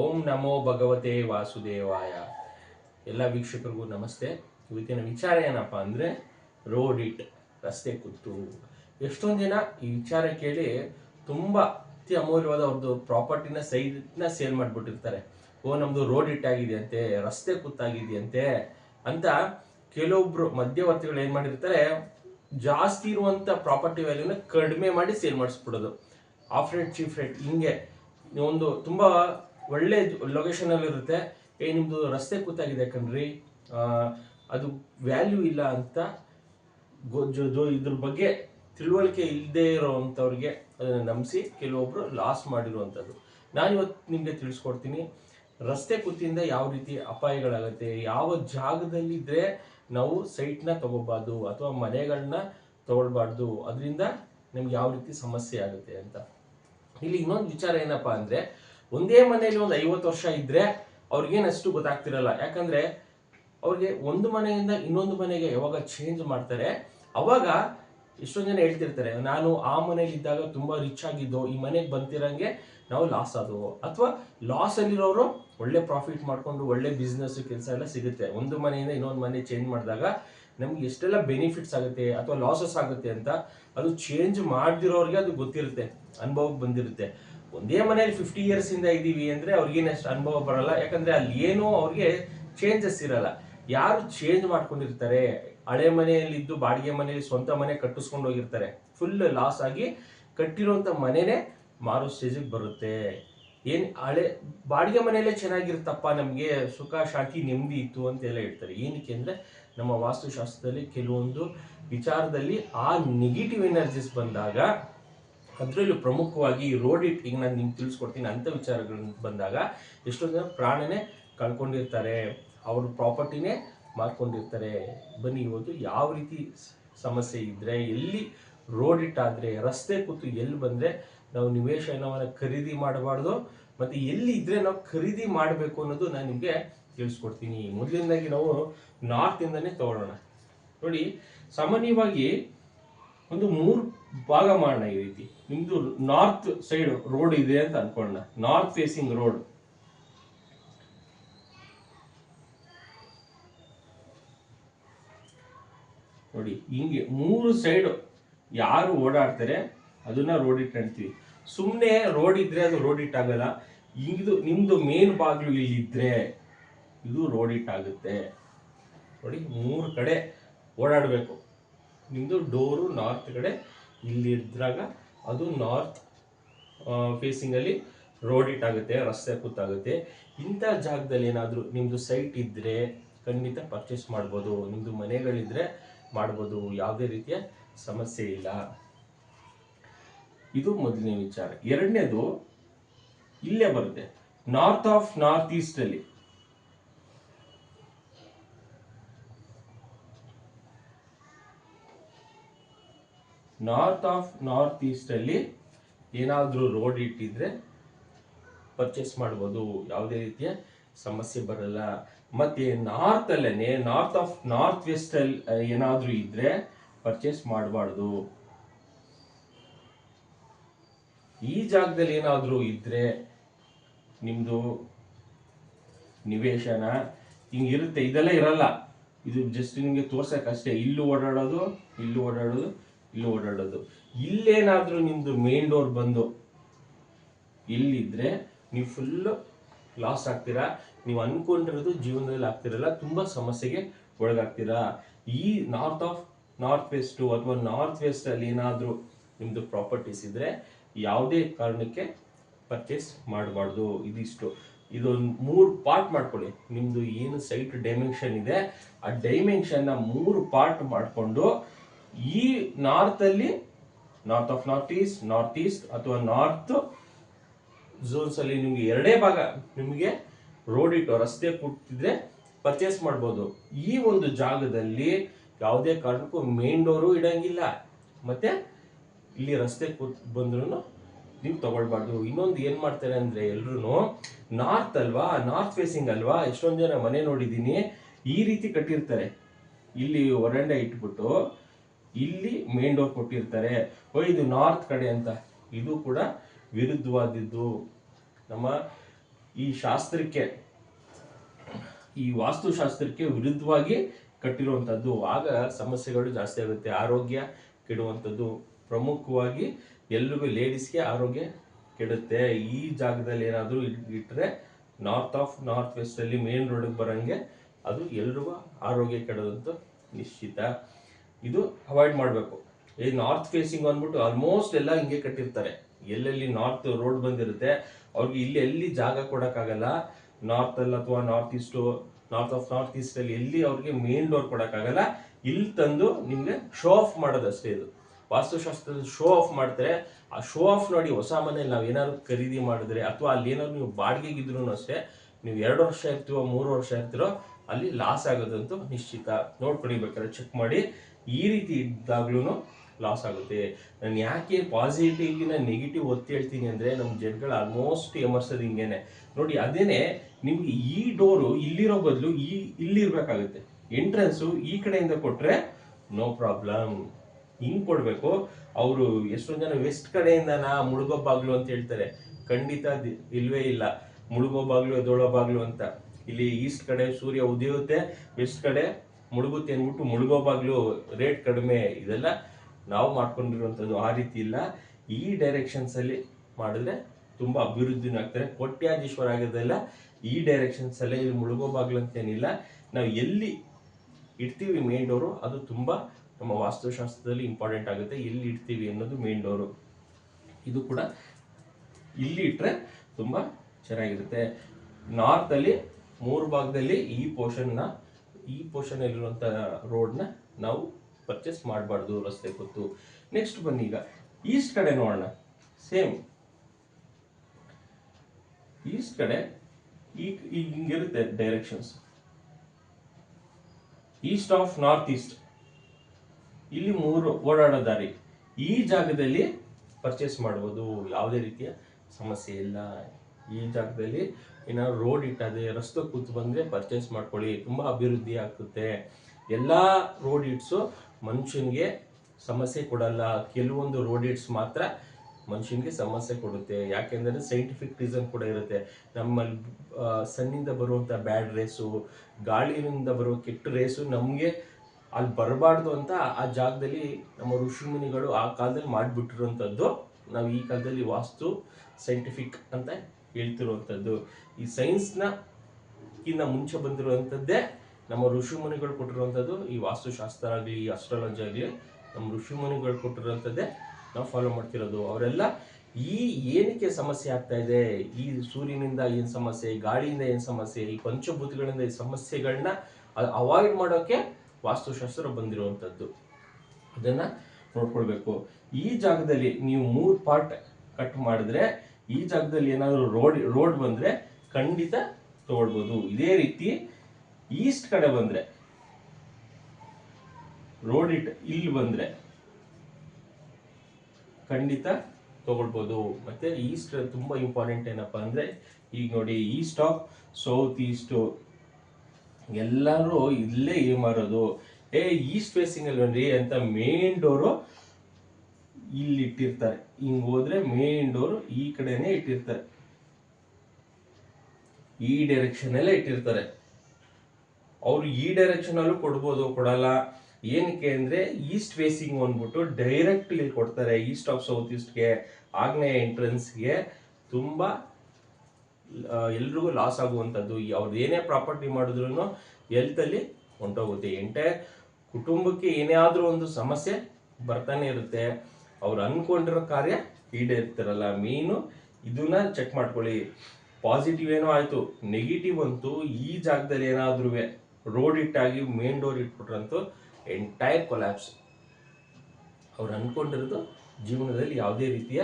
ಓಂ ನಮೋ ಭಗವತೆ ವಾಸುದೇವಾಯ. ಎಲ್ಲ ವೀಕ್ಷಕರಿಗೂ ನಮಸ್ತೆ. ಇವತ್ತಿನ ವಿಚಾರ ಏನಪ್ಪ ಅಂದರೆ ರೋಡ್ ಇಟ್ ರಸ್ತೆ ಕುತ್ತು. ಎಷ್ಟೊಂದು ಜನ ಈ ವಿಚಾರ ಕೇಳಿ ತುಂಬ ಅತಿ ಅಮೂಲ್ಯವಾದ ಅವ್ರದ್ದು ಪ್ರಾಪರ್ಟಿನ ಸೈಟ್ನ ಸೇಲ್ ಮಾಡಿಬಿಟ್ಟಿರ್ತಾರೆ. ಓ ನಮ್ಮದು ರೋಡ್ ಇಟ್ ಆಗಿದೆಯಂತೆ, ರಸ್ತೆ ಕುತ್ತಾಗಿದೆಯಂತೆ ಅಂತ ಕೆಲವೊಬ್ರು ಮಧ್ಯವರ್ತಿಗಳು ಏನು ಮಾಡಿರ್ತಾರೆ, ಜಾಸ್ತಿ ಇರುವಂಥ ಪ್ರಾಪರ್ಟಿ ವ್ಯಾಲ್ಯೂನ ಕಡಿಮೆ ಮಾಡಿ ಸೇಲ್ ಮಾಡಿಸ್ಬಿಡೋದು. ಆಫ್ ರೇಟ್ ಚೀಫ್ ರೇಟ್ ಹಿಂಗೆ. ಒಂದು ತುಂಬ ಒಳ್ಳೆ ಲೊಕೇಶನಲ್ಲಿ ಇರುತ್ತೆ. ಏ ನಿಮ್ಮದು ರಸ್ತೆ ಕೂತಾಗಿದೆ ಕಣ್ರಿ. ಅದು ವ್ಯಾಲ್ಯೂ ಇಲ್ಲ ಅಂತ ಜೋ ಇದ್ರ ಬಗ್ಗೆ ತಿಳುವಳಿಕೆ ಇಲ್ಲದೆ ಇರೋವಂಥವ್ರಿಗೆ ಅದನ್ನು ನಂಬಿಸಿ ಕೆಲವೊಬ್ಬರು ಲಾಸ್ ಮಾಡಿರುವಂಥದ್ದು. ನಾನಿವತ್ತು ನಿಮಗೆ ತಿಳಿಸ್ಕೊಡ್ತೀನಿ. ರಸ್ತೆ ಕುತ್ತಿಂದ ಯಾವ ರೀತಿ ಅಪಾಯಗಳಾಗುತ್ತೆ, ಯಾವ ಜಾಗದಲ್ಲಿದ್ದರೆ ನಾವು ಸೈಟ್ನ ತಗೋಬಾರ್ದು ಅಥವಾ ಮನೆಗಳನ್ನ ತಗೊಳ್ಬಾರ್ದು, ಅದರಿಂದ ನಮ್ಗೆ ಯಾವ ರೀತಿ ಸಮಸ್ಯೆ ಆಗುತ್ತೆ ಅಂತ. ಇಲ್ಲಿ ಇನ್ನೊಂದು ವಿಚಾರ ಏನಪ್ಪಾ ಅಂದ್ರೆ ಒಂದೇ ಮನೆಯಲ್ಲಿ ಒಂದು ಐವತ್ತು ವರ್ಷ ಇದ್ರೆ ಅವ್ರಿಗೇನು ಅಷ್ಟು ಗೊತ್ತಾಗ್ತಿರಲ್ಲ. ಯಾಕಂದ್ರೆ ಅವ್ರಿಗೆ ಒಂದು ಮನೆಯಿಂದ ಇನ್ನೊಂದು ಮನೆಗೆ ಯಾವಾಗ ಚೇಂಜ್ ಮಾಡ್ತಾರೆ, ಅವಾಗ ಎಷ್ಟೊಂದು ಜನ ಹೇಳ್ತಿರ್ತಾರೆ, ನಾನು ಆ ಮನೇಲಿ ಇದ್ದಾಗ ತುಂಬಾ ರಿಚ್ ಆಗಿದ್ದು, ಈ ಮನೆಗೆ ಬಂತಿರಂಗೆ ನಾವು ಲಾಸ್ ಆದವು. ಅಥವಾ ಲಾಸ್ ಅಲ್ಲಿರೋರು ಒಳ್ಳೆ ಪ್ರಾಫಿಟ್ ಮಾಡಿಕೊಂಡು ಒಳ್ಳೆ ಬಿಸ್ನೆಸ್ ಕೆಲಸ ಎಲ್ಲ ಸಿಗುತ್ತೆ. ಒಂದು ಮನೆಯಿಂದ ಇನ್ನೊಂದು ಮನೆ ಚೇಂಜ್ ಮಾಡಿದಾಗ ನಮ್ಗೆ ಎಷ್ಟೆಲ್ಲ ಬೆನಿಫಿಟ್ಸ್ ಆಗುತ್ತೆ ಅಥವಾ ಲಾಸಸ್ ಆಗುತ್ತೆ ಅಂತ ಅದು ಚೇಂಜ್ ಮಾಡ್ದಿರೋರಿಗೆ ಅದು ಗೊತ್ತಿರುತ್ತೆ, ಅನುಭವಕ್ಕೆ ಬಂದಿರುತ್ತೆ. ಒಂದೇ ಮನೇಲಿ ಫಿಫ್ಟಿ ಇಯರ್ಸ್ ಇಂದ ಇದ್ದೀವಿ ಅಂದ್ರೆ ಅವ್ರಿಗೇನು ಅಷ್ಟು ಅನುಭವ ಬರಲ್ಲ. ಯಾಕಂದ್ರೆ ಅಲ್ಲಿ ಏನೋ ಅವ್ರಿಗೆ ಚೇಂಜಸ್ ಇರಲ್ಲ. ಯಾರು ಚೇಂಜ್ ಮಾಡ್ಕೊಂಡಿರ್ತಾರೆ? ಹಳೆ ಮನೆಯಲ್ಲಿದ್ದು ಬಾಡಿಗೆ ಮನೆಯಲ್ಲಿ ಸ್ವಂತ ಮನೆ ಕಟ್ಟಿಸ್ಕೊಂಡು ಹೋಗಿರ್ತಾರೆ. ಫುಲ್ ಲಾಸ್ ಆಗಿ ಕಟ್ಟಿರುವಂತ ಮನೆನೇ ಮಾರೋ ಸ್ಟೇಜಿಗೆ ಬರುತ್ತೆ. ಏನು ಹಳೆ ಬಾಡಿಗೆ ಮನೆಯಲ್ಲೇ ಚೆನ್ನಾಗಿರುತ್ತಪ್ಪ ನಮಗೆ, ಸುಖ, ಶಾಂತಿ, ನೆಮ್ಮದಿ ಇತ್ತು ಅಂತ ಎಲ್ಲ ಹೇಳ್ತಾರೆ. ಏನಕ್ಕೆ ಅಂದ್ರೆ ನಮ್ಮ ವಾಸ್ತುಶಾಸ್ತ್ರದಲ್ಲಿ ಕೆಲವೊಂದು ವಿಚಾರದಲ್ಲಿ ಆ ನೆಗೆಟಿವ್ ಎನರ್ಜಿಸ್ ಬಂದಾಗ ಅದರಲ್ಲೂ ಪ್ರಮುಖವಾಗಿ ರೋಡ್ ಇಟ್ ಈಗ ನಾನು ನಿಮ್ಗೆ ತಿಳಿಸ್ಕೊಡ್ತೀನಿ. ಅಂಥ ವಿಚಾರಗಳು ಬಂದಾಗ ಎಷ್ಟೊಂದು ಜನ ಪ್ರಾಣನೇ ಕಳ್ಕೊಂಡಿರ್ತಾರೆ. ಅವ್ರ ಪ್ರಾಪರ್ಟಿನೇ ಮಾರ್ಕೊಂಡಿರ್ತಾರೆ ಬನ್ನಿ ಇವತ್ತು ಯಾವ ರೀತಿ ಸಮಸ್ಯೆ ಇದ್ದರೆ ಎಲ್ಲಿ ರೋಡ್ ಇಟ್ ಆದರೆ, ರಸ್ತೆ ಕೂತು ಎಲ್ಲಿ ಬಂದರೆ ನಾವು ನಿವೇಶನವನ್ನು ಖರೀದಿ ಮಾಡಬಾರ್ದು ಮತ್ತು ಎಲ್ಲಿ ಇದ್ದರೆ ನಾವು ಖರೀದಿ ಮಾಡಬೇಕು ಅನ್ನೋದು ನಾನು ನಿಮಗೆ ತಿಳಿಸ್ಕೊಡ್ತೀನಿ. ಮೊದಲಿಂದಾಗಿ ನಾವು ನಾರ್ತಿಂದನೇ ತಗೊಳ್ಳೋಣ. ನೋಡಿ, ಸಾಮಾನ್ಯವಾಗಿ ಒಂದು ಮೂರು ಭಾಗ ಮಾಡೋಣ ಈ ರೀತಿ. ನಿಮ್ದು ನಾರ್ತ್ ಸೈಡ್ ರೋಡ್ ಇದೆ ಅಂತ ಅನ್ಕೊಂಡ ನಾರ್ತ್ ಫೇಸಿಂಗ್ ರೋಡ್ ನೋಡಿ, ಹಿಂಗೆ ಮೂರು ಸೈಡ್ ಯಾರು ಓಡಾಡ್ತಾರೆ, ಅದನ್ನ ರೋಡ್ ಇಟ್ ಅಂತೀವಿ. ಸುಮ್ಮನೆ ರೋಡ್ ಇದ್ರೆ ಅದು ರೋಡ್ ಇಟ್ ಆಗಲ್ಲ. ಇದು ನಿಮ್ದು ಮೇನ್ ಬಾಗಿಲು ಇಲ್ಲಿ ಇದ್ರೆ ಇದು ರೋಡ್ ಇಟ್ ಆಗುತ್ತೆ. ನೋಡಿ, ಮೂರು ಕಡೆ ಓಡಾಡಬೇಕು. ನಿಮ್ಮದು ಡೋರು ನಾರ್ತ್ ಕಡೆ ಇಲ್ಲಿ ಇದ್ರಾಗ ಅದು ನಾರ್ತ್ ಫೇಸಿಂಗಲ್ಲಿ ರೋಡ್ ಇಟ್ ಆಗುತ್ತೆ ರಸ್ತೆ ಕೂತಾಗುತ್ತೆ ಇಂಥ ಜಾಗದಲ್ಲಿ ಏನಾದರೂ ನಿಮ್ಮದು ಸೈಟ್ ಇದ್ದರೆ ಖಂಡಿತ ಪರ್ಚೇಸ್ ಮಾಡ್ಬೋದು. ನಿಮ್ಮದು ಮನೆಗಳಿದ್ದರೆ ಮಾಡ್ಬೋದು. ಯಾವುದೇ ರೀತಿಯ ಸಮಸ್ಯೆ ಇಲ್ಲ. ಇದು ಮೊದಲನೇ ವಿಚಾರ. ಎರಡನೇದು ಇಲ್ಲೇ ಬರುತ್ತೆ. ನಾರ್ತ್ ಆಫ್ ನಾರ್ತ್ ಈಸ್ಟಲ್ಲಿ ನಾರ್ತ್ ಆಫ್ ನಾರ್ತ್ ಈಸ್ಟಲ್ಲಿ ಏನಾದರೂ ರೋಡ್ ಇಟ್ಟಿದ್ರೆ ಪರ್ಚೇಸ್ ಮಾಡ್ಬೋದು, ಯಾವುದೇ ರೀತಿಯ ಸಮಸ್ಯೆ ಬರಲ್ಲ. ಮತ್ತೆ ನಾರ್ತ್ ಅಲ್ಲೇನೆ, ನಾರ್ತ್ ಆಫ್ ನಾರ್ತ್ ವೆಸ್ಟ್ ಅಲ್ಲಿ ಏನಾದರೂ ಇದ್ರೆ ಪರ್ಚೇಸ್ ಮಾಡಬಾರ್ದು. ಈ ಜಾಗದಲ್ಲಿ ಏನಾದರೂ ಇದ್ರೆ ನಿಮ್ಮದು ನಿವೇಶನ ಹಿಂಗಿರುತ್ತೆ. ಇದೆಲ್ಲ ಇರಲ್ಲ. ಇದು ಜಸ್ಟ್ ನಿಮಗೆ ತೋರ್ಸಕ್ಕಷ್ಟೇ ಇಲ್ಲೂ ಓಡಾಡೋದು ಇಲ್ಲೂ ಓಡಾಡೋದು ಇಲ್ಲೂ ಓಡಾಡೋದು ಇಲ್ಲೇನಾದರೂ ನಿಮ್ಮದು ಮೇನ್ ಡೋರ್ ಬಂದು ಇಲ್ಲಿದ್ರೆ ನೀವು ಫುಲ್ಲು ಲಾಸ್ ಆಗ್ತೀರಾ? ನೀವು ಅನ್ಕೊಂಡಿರೋದು ಜೀವನದಲ್ಲಿ ಆಗ್ತಿರಲ್ಲ, ತುಂಬಾ ಸಮಸ್ಯೆಗೆ ಒಳಗಾಗ್ತೀರಾ? ಈ ನಾರ್ತ್ ಆಫ್ ನಾರ್ತ್ ವೆಸ್ಟು ಅಥವಾ ನಾರ್ತ್ ವೆಸ್ಟಲ್ಲಿ ಏನಾದರೂ ನಿಮ್ಮದು ಪ್ರಾಪರ್ಟೀಸ್ ಇದ್ರೆ ಯಾವುದೇ ಕಾರಣಕ್ಕೆ ಪರ್ಚೇಸ್ ಮಾಡಬಾರ್ದು. ಇದಿಷ್ಟು. ಇದೊಂದು ಮೂರು ಪಾರ್ಟ್ ಮಾಡ್ಕೊಳ್ಳಿ. ನಿಮ್ಮದು ಏನು ಸೈಟ್ ಡೈಮೆನ್ಷನ್ ಇದೆ, ಆ ಡೈಮೆನ್ಷನ್ನ ಮೂರು ಪಾರ್ಟ್ ಮಾಡಿಕೊಂಡು ಈ ನಾರ್ತ್ ಅಲ್ಲಿ north of north east north east ಅಥವಾ ನಾರ್ತ್ ಝೋನ್ಸ್ ಅಲ್ಲಿ ನಿಮ್ಗೆ ಎರಡೇ ಭಾಗ ನಿಮಗೆ ರೋಡ್ ಇಟ್ಟು ರಸ್ತೆ ಕೊಟ್ಟಿದ್ರೆ ಪರ್ಚೇಸ್ ಮಾಡ್ಬೋದು. ಈ ಒಂದು ಜಾಗದಲ್ಲಿ ಯಾವುದೇ ಕಾರಣಕ್ಕೂ ಮೇನ್ ಡೋರು ಇಡಂಗಿಲ್ಲ. ಮತ್ತೆ ಇಲ್ಲಿ ರಸ್ತೆ ಕೂತ್ ಬಂದ್ರು ನೀವು ತಗೊಳ್ಬಾರ್ದು. ಇನ್ನೊಂದು ಏನ್ ಮಾಡ್ತಾರೆ ಅಂದ್ರೆ ಎಲ್ರು ನಾರ್ತ್ ಅಲ್ವಾ ನಾರ್ತ್ ಫೇಸಿಂಗ್ ಅಲ್ವಾ, ಎಷ್ಟೊಂದು ಜನ ಮನೆ ನೋಡಿದೀನಿ, ಈ ರೀತಿ ಕಟ್ಟಿರ್ತಾರೆ. ಇಲ್ಲಿ ಹೊರಂಡ ಇಟ್ಬಿಟ್ಟು ಇಲ್ಲಿ ಮೇನ್ ಡೋರ್ ಕೊಟ್ಟಿರ್ತಾರೆ. ಓ, ಇದು ನಾರ್ತ್ ಕಡೆ ಅಂತ. ಇದು ಕೂಡ ವಿರುದ್ಧವಾದಿದ್ದು. ನಮ್ಮ ಈ ಶಾಸ್ತ್ರಕ್ಕೆ, ಈ ವಾಸ್ತುಶಾಸ್ತ್ರಕ್ಕೆ ವಿರುದ್ಧವಾಗಿ ಕಟ್ಟಿರುವಂಥದ್ದು. ಆಗ ಸಮಸ್ಯೆಗಳು ಜಾಸ್ತಿ ಆಗುತ್ತೆ. ಆರೋಗ್ಯ ಕೆಡುವಂಥದ್ದು. ಪ್ರಮುಖವಾಗಿ ಎಲ್ಲರಿಗೂ ಲೇಡೀಸ್ಗೆ ಆರೋಗ್ಯ ಕೆಡುತ್ತೆ. ಈ ಜಾಗದಲ್ಲಿ ಏನಾದರೂ ಇಟ್ಟರೆ ನಾರ್ತ್ ಆಫ್ ನಾರ್ತ್ ವೆಸ್ಟಲ್ಲಿ ಮೇನ್ ರೋಡಿಗೆ ಬರೋಂಗೆ ಅದು ಎಲ್ರಿಗೂ ಆರೋಗ್ಯ ಕೆಡೋದಂತ ನಿಶ್ಚಿತ. ಇದು ಅವಾಯ್ಡ್ ಮಾಡಬೇಕು. ಈ ನಾರ್ತ್ ಫೇಸಿಂಗ್ ಅಂದ್ಬಿಟ್ಟು ಆಲ್ಮೋಸ್ಟ್ ಎಲ್ಲ ಹಿಂಗೆ ಕಟ್ಟಿರ್ತಾರೆ. ಎಲ್ಲೆಲ್ಲಿ ನಾರ್ತ್ ರೋಡ್ ಬಂದಿರುತ್ತೆ, ಅವ್ರಿಗೆ ಇಲ್ಲಿ ಎಲ್ಲಿ ಜಾಗ ಕೊಡೋಕ್ಕಾಗಲ್ಲ. ನಾರ್ತಲ್ಲಿ ಅಥವಾ north east north of north east ಅಲ್ಲಿ ಎಲ್ಲಿ ಅವ್ರಿಗೆ ಮೇನ್ ಡೋರ್ ಕೊಡೋಕ್ಕಾಗಲ್ಲ. ಇಲ್ಲಿ ತಂದು ನಿಮಗೆ ಶೋ ಆಫ್ ಮಾಡೋದಷ್ಟೇ ಇದು. ವಾಸ್ತುಶಾಸ್ತ್ರದ ಶೋ ಆಫ್ ಮಾಡ್ತಾರೆ. ಆ ಶೋ ಆಫ್ ನೋಡಿ ಹೊಸ ಮನೇಲಿ ನಾವು ಏನಾದ್ರು ಖರೀದಿ ಮಾಡಿದ್ರೆ ಅಥವಾ ಅಲ್ಲಿ ಏನಾದ್ರು ನೀವು ಬಾಡಿಗೆಗಿದ್ರು ಅಷ್ಟೇ, ನೀವು ಎರಡು ವರ್ಷ ಇರ್ತೀವೋ ಮೂರು ವರ್ಷ ಇರ್ತೀರೋ, ಅಲ್ಲಿ ಲಾಸ್ ಆಗೋದಂತೂ ನಿಶ್ಚಿತ. ನೋಡ್ಕೊಳ್ಳಿ ಬೇಕಾದ್ರೆ ಚೆಕ್ ಮಾಡಿ. ಈ ರೀತಿ ಇದ್ದಾಗ್ಲೂ ಲಾಸ್ ಆಗುತ್ತೆ. ನಾನು ಯಾಕೆ ಪಾಸಿಟಿವ್ಗಿನ ನೆಗೆಟಿವ್ ಒತ್ತಿ ಹೇಳ್ತೀನಿ ಅಂದರೆ ನಮ್ಮ ಜನಗಳು ಆಲ್ಮೋಸ್ಟ್ ಎಮರ್ಸೋದು ಹಿಂಗೇನೆ. ನೋಡಿ ಅದೇನೆ ನಿಮ್ಗೆ ಈ ಡೋರು ಇಲ್ಲಿರೋ ಬದಲು ಈ ಇಲ್ಲಿರಬೇಕಾಗುತ್ತೆ. ಎಂಟ್ರೆನ್ಸು ಈ ಕಡೆಯಿಂದ ಕೊಟ್ಟರೆ ನೋ ಪ್ರಾಬ್ಲಮ್ ಹಿಂಗೆ ಕೊಡಬೇಕು. ಅವರು ಎಷ್ಟೊಂದು ಜನ ವೆಸ್ಟ್ ಕಡೆಯಿಂದನಾ ಮುಳುಗೋ ಬಾಗ್ಲು ಅಂತ ಹೇಳ್ತಾರೆ. ಖಂಡಿತ ಇಲ್ವೇ ಇಲ್ಲ. ಮುಳುಗೋ ಬಾಗ್ಲು ಬಾಗ್ಲು ಅಂತ. ಇಲ್ಲಿ ಈಸ್ಟ್ ಕಡೆ ಸೂರ್ಯ ಉದಿಯುತ್ತೆ ವೆಸ್ಟ್ ಕಡೆ ಮುಳುಗುತ್ತೆ ಅಂದ್ಬಿಟ್ಟು ಮುಳುಗೋ ಬಾಗ್ಲು ರೇಟ್ ಕಡಿಮೆ ಇದೆಲ್ಲ ನಾವು ಮಾಡ್ಕೊಂಡಿರುವಂಥದ್ದು ಆ ರೀತಿ ಇಲ್ಲ. ಈ ಡೈರೆಕ್ಷನ್ಸಲ್ಲಿ ಮಾಡಿದ್ರೆ ತುಂಬಾ ಅಭಿವೃದ್ಧಿನೂ ಆಗ್ತಾರೆ ಕೋಟ್ಯಾಧೀಶ್ವರ ಆಗೋದೆಲ್ಲ ಈ ಡೈರೆಕ್ಷನ್ಸಲ್ಲೇ ಇಲ್ಲಿ ಮುಳುಗೋ ಬಾಗ್ಲಂತೇನಿಲ್ಲ ನಾವು ಎಲ್ಲಿ ಇಡ್ತೀವಿ ಮೇನ್ ಡೋರು ಅದು ತುಂಬಾ ನಮ್ಮ ವಾಸ್ತುಶಾಸ್ತ್ರದಲ್ಲಿ ಇಂಪಾರ್ಟೆಂಟ್ ಆಗುತ್ತೆ. ಎಲ್ಲಿ ಇಡ್ತೀವಿ ಅನ್ನೋದು ಮೇನ್ ಡೋರು ಇದು ಕೂಡ ಇಲ್ಲಿ ಇಟ್ಟರೆ ತುಂಬ ಚೆನ್ನಾಗಿರುತ್ತೆ. ನಾರ್ತ್ ಅಲ್ಲಿ ಮೂರು ಭಾಗದಲ್ಲಿ ಈ ಪೋರ್ಷನ್ನ ಈ ಪೋರ್ಷನ್ ಇರುವಂಥ ರೋಡ್ನ ನಾವು ಪರ್ಚೇಸ್ ಮಾಡಬಾರ್ದು, ರಸ್ತೆ ಗೊತ್ತು. ನೆಕ್ಸ್ಟ್ ಬನ್ನಿ ಈಗ. ಈಸ್ಟ್ ಕಡೆ ನೋಡೋಣ. ಸೇಮ್ ಈಸ್ಟ್ ಕಡೆ ಈ ಹಿಂಗಿರುತ್ತೆ directions east of north east ಇಲ್ಲಿ ಮೂರು ಓಡಾಡೋ ದಾರಿ. ಈ ಜಾಗದಲ್ಲಿ ಪರ್ಚೇಸ್ ಮಾಡ್ಬೋದು. ಯಾವುದೇ ರೀತಿಯ ಸಮಸ್ಯೆ ಇಲ್ಲ. ಈ ಜಾಗದಲ್ಲಿ ಏನಾದ್ರು ರೋಡ್ ಇಟ್ಟದೆ ರಸ್ತೆ ಕೂತು ಬಂದ್ರೆ ಪರ್ಚೇಸ್ ಮಾಡ್ಕೊಳ್ಳಿ, ತುಂಬಾ ಅಭಿವೃದ್ಧಿ ಆಗ್ತದೆ. ಎಲ್ಲ ರೋಡ್ ಇಟ್ಸು ಮನುಷ್ಯನಿಗೆ ಸಮಸ್ಯೆ ಕೊಡಲ್ಲ. ಕೆಲವೊಂದು ರೋಡ್ ಇಟ್ಸ್ ಮಾತ್ರ ಮನುಷ್ಯನಿಗೆ ಸಮಸ್ಯೆ ಕೊಡುತ್ತೆ. ಯಾಕೆಂದರೆ ಸೈಂಟಿಫಿಕ್ ರೀಸನ್ ಕೂಡ ಇರುತ್ತೆ. ನಮ್ಮಲ್ಲಿ ಸಣ್ಣಿಂದ ಬರುವಂಥ ಬ್ಯಾಡ್ ರೇಸು ಗಾಳಿಯಿಂದ ಬರುವ ಕೆಟ್ಟ ರೇಸು ನಮಗೆ ಅಲ್ಲಿ ಬರಬಾರ್ದು ಅಂತ ಆ ಜಾಗದಲ್ಲಿ ನಮ್ಮ ಋಷಿಮುನಿಗಳು ಆ ಕಾಲದಲ್ಲಿ ಮಾಡಿಬಿಟ್ಟಿರುವಂಥದ್ದು ನಾವು ಈ ಕಾಲದಲ್ಲಿ ವಾಸ್ತು ಸೈಂಟಿಫಿಕ್ ಅಂತ ಹೇಳ್ತಿರುವಂಥದ್ದು. ಈ ಸೈನ್ಸ್ನ ಮುಂಚೆ ಬಂದಿರುವಂಥದ್ದೇ ನಮ್ಮ ಋಷಿಮುನಿಗಳು ಕೊಟ್ಟಿರುವಂಥದ್ದು. ಈ ವಾಸ್ತುಶಾಸ್ತ್ರ ಆಗಲಿ ಈ ಅಸ್ಟ್ರಾಲಜಿ ಆಗಲಿ ನಮ್ಮ ಋಷಿಮುನಿಗಳು ಕೊಟ್ಟಿರುವಂಥದ್ದೇ ನಾವು ಫಾಲೋ ಮಾಡ್ತಿರೋದು. ಅವರೆಲ್ಲ ಈ ಏನಕ್ಕೆ ಸಮಸ್ಯೆ ಆಗ್ತಾ ಇದೆ? ಈ ಸೂರ್ಯನಿಂದ ಏನು ಸಮಸ್ಯೆ, ಗಾಳಿಯಿಂದ ಏನು ಸಮಸ್ಯೆ, ಈ ಪಂಚಭೂತಗಳಿಂದ ಈ ಸಮಸ್ಯೆಗಳನ್ನ ಅವಾಯ್ಡ್ ಮಾಡೋಕ್ಕೆ ವಾಸ್ತುಶಾಸ್ತ್ರ ಬಂದಿರುವಂಥದ್ದು. ಅದನ್ನು ನೋಡ್ಕೊಳ್ಬೇಕು. ಈ ಜಾಗದಲ್ಲಿ ನೀವು ಮೂರು ಪಾರ್ಟ್ ಕಟ್ ಮಾಡಿದ್ರೆ ಈ ಜಾಗದಲ್ಲಿ ಏನಾದರೂ ರೋಡ್ ರೋಡ್ ಬಂದ್ರೆ ಖಂಡಿತ ತಗೊಳ್ಬೋದು. ಇದೇ ರೀತಿ ಈಸ್ಟ್ ಕಡೆ ಬಂದ್ರೆ, ರೋಡ್ ಇಟ್, ಇಲ್ಲಿ ಬಂದ್ರೆ ಖಂಡಿತ ತಗೊಳ್ಬೋದು. ಮತ್ತೆ ಈಸ್ಟ್ ತುಂಬಾ ಇಂಪಾರ್ಟೆಂಟ್ ಏನಪ್ಪಾ ಅಂದ್ರೆ, ಈಗ ನೋಡಿ ಈಸ್ಟ್ ಆಫ್ ಸೌತ್ ಈಸ್ಟ್ ಎಲ್ಲರೂ ಇಲ್ಲೇ ಏಮಾರೋದು ಮಾರೋದು. ಏ ಈಸ್ಟ್ ಫೇಸಿಂಗ್ ಅಲ್ವನ್ರಿ ಅಂತ ಮೇನ್ ಡೋರು ಇಲ್ಲಿ ಇಟ್ಟಿರ್ತಾರೆ. ಹಿಂಗ್ ಹೋದ್ರೆ ಮೇನ್ ಡೋರ್ ಈ ಕಡೆನೆ ಇಟ್ಟಿರ್ತಾರೆ. ಈ ಡೈರೆಕ್ಷನ್ ಅಲ್ಲೇ ಇಟ್ಟಿರ್ತಾರೆ. ಅವ್ರು ಈ ಡೈರೆಕ್ಷನ್ ಅಲ್ಲೂ ಕೊಡ್ಬೋದು, ಕೊಡಲ್ಲ. ಏನಕ್ಕೆ ಅಂದ್ರೆ ಈಸ್ಟ್ ಫೇಸಿಂಗ್ ಅಂದ್ಬಿಟ್ಟು ಡೈರೆಕ್ಟ್ ಇಲ್ಲಿ ಕೊಡ್ತಾರೆ ಈಸ್ಟ್ ಆಫ್ ಸೌತ್ ಈಸ್ಟ್ಗೆ ಆಗ್ನೇಯ ಎಂಟ್ರೆನ್ಸ್ಗೆ ತುಂಬಾ ಎಲ್ರಿಗೂ ಲಾಸ್ ಆಗುವಂಥದ್ದು. ಅವ್ರದ್ದು ಏನೇ ಪ್ರಾಪರ್ಟಿ ಮಾಡಿದ್ರು ಹೆಲ್ತಲ್ಲಿ ಹೊಂಟೋಗುತ್ತೆ. ಎಂಟೈರ್ ಕುಟುಂಬಕ್ಕೆ ಏನೇ ಆದ್ರೂ ಒಂದು ಸಮಸ್ಯೆ ಬರ್ತಾನೆ ಇರುತ್ತೆ. ಅವ್ರು ಅನ್ಕೊಂಡಿರೋ ಕಾರ್ಯ ಈಡೇರ್ತಿರಲ್ಲ ಮೀನು ಇದನ್ನ ಚೆಕ್ ಮಾಡ್ಕೊಳ್ಳಿ. ಪಾಸಿಟಿವ್ ಏನೋ ಆಯ್ತು ನೆಗೆಟಿವ್ ಅಂತೂ ಈ ಜಾಗದಲ್ಲಿ ಏನಾದ್ರೂ ರೋಡ್ ಇಟ್ಟಾಗಿ ಮೇನ್ ಡೋರ್ ಇಟ್ಬಿಟ್ರಂತೂ ಎಂಟೈರ್ ಕೊಲ್ಯಾಪ್ಸ್ ಅವ್ರು ಅನ್ಕೊಂಡಿರೋದು ಜೀವನದಲ್ಲಿ ಯಾವುದೇ ರೀತಿಯ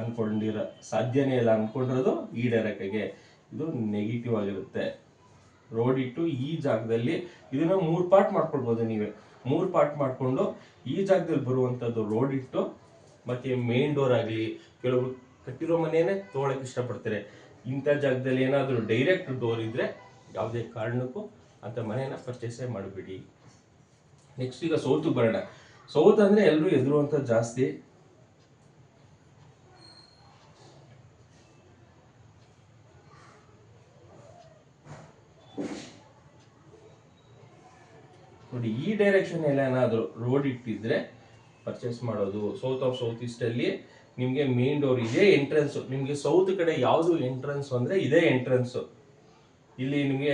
ಅನ್ಕೊಂಡಿರೋ, ಸಾಧ್ಯನೇ ಇಲ್ಲ ಅನ್ಕೊಂಡಿರೋದು ಈಡೇರಕ್ಕೆ ಇದು ನೆಗೆಟಿವ್ ಆಗಿರುತ್ತೆ. ರೋಡ್ ಇಟ್ಟು ಈ ಜಾಗದಲ್ಲಿ, ಇದನ್ನ ಮೂರು ಪಾರ್ಟ್ ಮಾಡ್ಕೊಳ್ಬೋದು ನೀವೇ. ಮೂರು ಪಾರ್ಟ್ ಮಾಡ್ಕೊಂಡು ಈ ಜಾಗದಲ್ಲಿ ಬರುವಂತದ್ದು ರೋಡ್ ಇಟ್ಟು ಮತ್ತೆ ಮೇನ್ ಡೋರ್ ಆಗಲಿ ಕೆಲವರು ಕಟ್ಟಿರೋ ಮನೆಯೇ ತೊಗೊಳಕ್ಕೆ ಇಷ್ಟಪಡ್ತಾರೆ. ಇಂಥ ಜಾಗದಲ್ಲಿ ಏನಾದರೂ ಡೈರೆಕ್ಟ್ ಡೋರ್ ಇದ್ದರೆ ಯಾವುದೇ ಕಾರಣಕ್ಕೂ ಅಂಥ ಮನೆಯನ್ನ ಪರ್ಚೇಸೇ ಮಾಡಿಬಿಡಿ. ನೆಕ್ಸ್ಟ್ ಈಗ ಸೌತ್ಗೆ ಬರೋಣ. ಸೌತ್ ಅಂದರೆ ಎಲ್ಲರೂ ಎದುರುವಂಥ ಜಾಸ್ತಿ. ನೋಡಿ, ಈ ಡೈರೆಕ್ಷನ್ ಎಲ್ಲ ಏನಾದರೂ ರೋಡ್ ಇಟ್ಟಿದ್ರೆ ಪರ್ಚೇಸ್ ಮಾಡೋದು ಸೌತ್ ಆಫ್ ಸೌತ್ ಈಸ್ಟ್ ಅಲ್ಲಿ ನಿಮಗೆ ಮೇನ್ ಡೋರ್ ಇದೇ ಎಂಟ್ರೆನ್ಸ್ ನಿಮಗೆ ಸೌತ್ ಕಡೆ ಯಾವುದು ಎಂಟ್ರೆನ್ಸ್ ಅಂದರೆ ಇದೇ ಎಂಟ್ರೆನ್ಸ್ ಇಲ್ಲಿ ನಿಮಗೆ